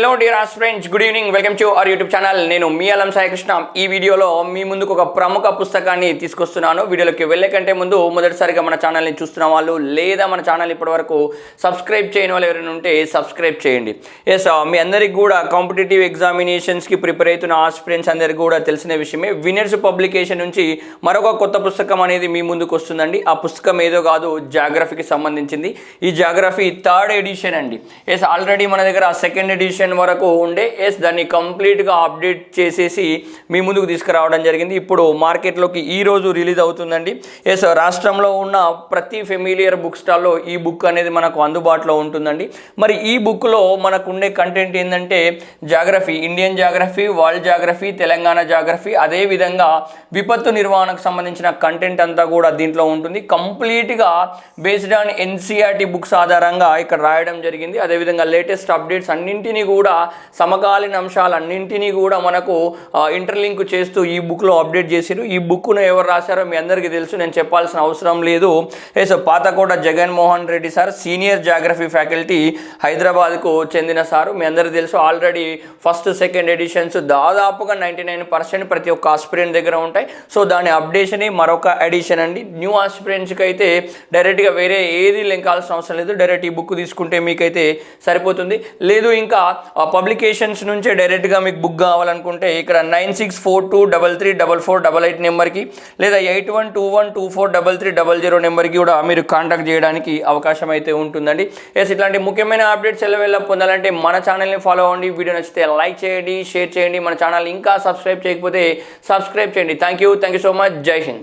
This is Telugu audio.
Hello dear friends good evening welcome to our YouTube channel నేను మీ అలం సాయకృష్ణ. ఈ వీడియోలో మీ ముందుకు ఒక ప్రముఖ పుస్తకాన్ని తీసుకొస్తున్నాను. వీడియోలోకి వెళ్ళే కంటే ముందు మొదటిసారిగా మన ఛానల్ని చూస్తున్న వాళ్ళు లేదా మన ఛానల్ ఇప్పటివరకు సబ్స్క్రైబ్ చేయని వాళ్ళు ఎవరైనా ఉంటే సబ్స్క్రైబ్ చేయండి. ఎస్ మీ అందరికీ కూడా కాంపిటేటివ్ ఎగ్జామినేషన్స్కి ప్రిపేర్ అవుతున్న ఆస్పిరెంట్స్ అందరికీ కూడా తెలిసిన విషయమే. వినర్స్ పబ్లికేషన్ నుంచి మరొక కొత్త పుస్తకం అనేది మీ ముందుకు వస్తుందండి. ఆ పుస్తకం ఏదో కాదు జాగ్రఫీకి సంబంధించింది. ఈ జాగ్రఫీ థర్డ్ ఎడిషన్ అండి. ఎస్ ఆల్రెడీ మన దగ్గర సెకండ్ ఎడిషన్ వరకు ఉండే. ఎస్ దాన్ని కంప్లీట్గా అప్డేట్ చేసేసి మీ ముందుకు తీసుకురావడం జరిగింది. ఇప్పుడు మార్కెట్లోకి ఈ రోజు రిలీజ్ అవుతుందండి. ఎస్ రాష్ట్రంలో ఉన్న ప్రతి ఫెమిలియర్ బుక్ స్టాల్లో ఈ బుక్ అనేది మనకు అందుబాటులో ఉంటుందండి. మరి ఈ బుక్లో మనకు ఉండే కంటెంట్ ఏంటంటే geography Indian geography world geography Telangana geography అదేవిధంగా విపత్తు నిర్వహణకు సంబంధించిన కంటెంట్ అంతా కూడా దీంట్లో ఉంటుంది. కంప్లీట్గా బేస్డ్ ఆన్ ఎన్సీఆర్టీ బుక్స్ ఆధారంగా ఇక్కడ రాయడం జరిగింది. అదేవిధంగా లేటెస్ట్ అప్డేట్స్ అన్నింటినీ కూడా కూడా సమకాలీన అంశాలన్నింటినీ కూడా మనకు ఇంటర్లింక్ చేస్తూ ఈ బుక్లో అప్డేట్ చేశారు ఈ బుక్ను ఎవరు రాశారో మీ అందరికీ తెలుసు. నేను చెప్పాల్సిన అవసరం లేదు. S Pathakota Jaganmohan Reddy sir senior geography faculty హైదరాబాద్కు చెందిన సారు. మీ అందరికీ తెలుసు ఆల్రెడీ ఫస్ట్ సెకండ్ ఎడిషన్స్ దాదాపుగా నైంటీ నైన్ పర్సెంట్ ప్రతి ఒక్క ఆస్పిరెంట్ దగ్గర ఉంటాయి. సో దాని అప్డేషన్ మరొక ఎడిషన్ అండి. న్యూ ఆస్పిరెంట్స్కి అయితే డైరెక్ట్గా వేరే ఏది లింకాల్సిన అవసరం లేదు. డైరెక్ట్ ఈ బుక్ తీసుకుంటే మీకైతే సరిపోతుంది. లేదు ఇంకా పబ్లికేషన్స్ నుంచే డైరెక్ట్గా మీకు బుక్ కావాలనుకుంటే ఇక్కడ nine six four two double three double four double eight నెంబర్కి లేదా eight one two one two four double three double zero నెంబర్కి కూడా మీరు కాంటాక్ట్ చేయడానికి అవకాశం అయితే ఉంటుందండి. ఎస్ ఇట్లాంటి ముఖ్యమైన అప్డేట్స్ ఎలా పొందాలంటే మన ఛానల్ని ఫాలో అవ్వండి. వీడియో నచ్చితే లైక్ చేయండి షేర్ చేయండి. మన ఛానల్ ఇంకా సబ్స్క్రైబ్ చేయకపోతే సబ్స్క్రైబ్ చేయండి. Thank you thank you so much Jai Hind